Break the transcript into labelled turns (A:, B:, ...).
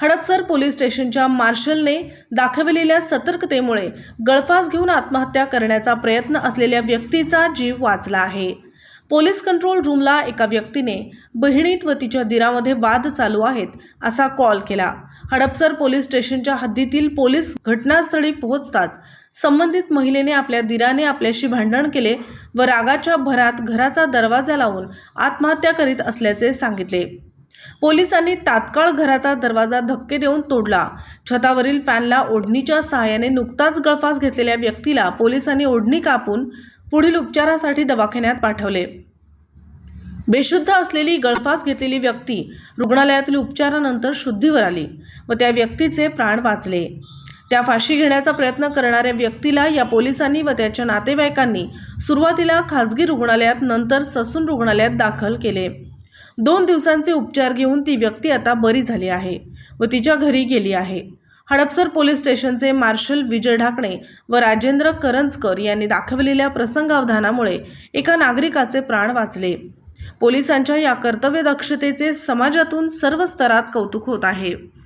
A: Hadapsar police स्टेशनच्या मार्शलने दाखविलेल्या सतर्कतेमुळे गळफास घेऊन आत्महत्या करण्याचा प्रयत्न असलेल्या व्यक्तीचा जीव वाचला आहे. पोलीस कंट्रोल रूमला एका व्यक्तीने बहिणीत व तिच्या दिरामध्ये वाद चालू आहेत असा कॉल केला. हडपसर पोलीस स्टेशनच्या हद्दीतील पोलीस घटनास्थळी पोहोचताच संबंधित महिलेने आपल्या दिराने आपल्याशी भांडण केले व रागाच्या भरात घराचा दरवाजा लावून आत्महत्या करीत असल्याचे सांगितले. पोलिसांनी तात्काळ घराचा दरवाजा धक्के देऊन तोडला. छतावरील फॅनला ओढणीच्या सहाय्याने नुकताच गळफास घेतलेल्या व्यक्तीला पोलिसांनी ओढणी कापून पुढील उपचारासाठी दवाखान्यात पाठवले. बेशुद्ध असलेली गळफास घेतलेली व्यक्ती रुग्णालयातील उपचारानंतर शुद्धीवर आली व त्या व्यक्तीचे प्राण वाचले. त्या फाशी घेण्याचा प्रयत्न करणाऱ्या व्यक्तीला या पोलिसांनी व त्याच्या नातेवाईकांनी सुरुवातीला खासगी रुग्णालयात नंतर ससून रुग्णालयात दाखल केले. दोन दिवसांचे उपचार घेऊन ती व्यक्ती आता बरी झाली आहे व तिच्या घरी गेली आहे. हडपसर पोलीस स्टेशनचे मार्शल विजय ढाकणे व राजेंद्र करंजकर यांनी दाखवलेल्या प्रसंगावधानामुळे एका नागरिकाचे प्राण वाचले. पोलिसांच्या या कर्तव्यदक्षतेचे समाजातून सर्व स्तरात कौतुक होत आहे.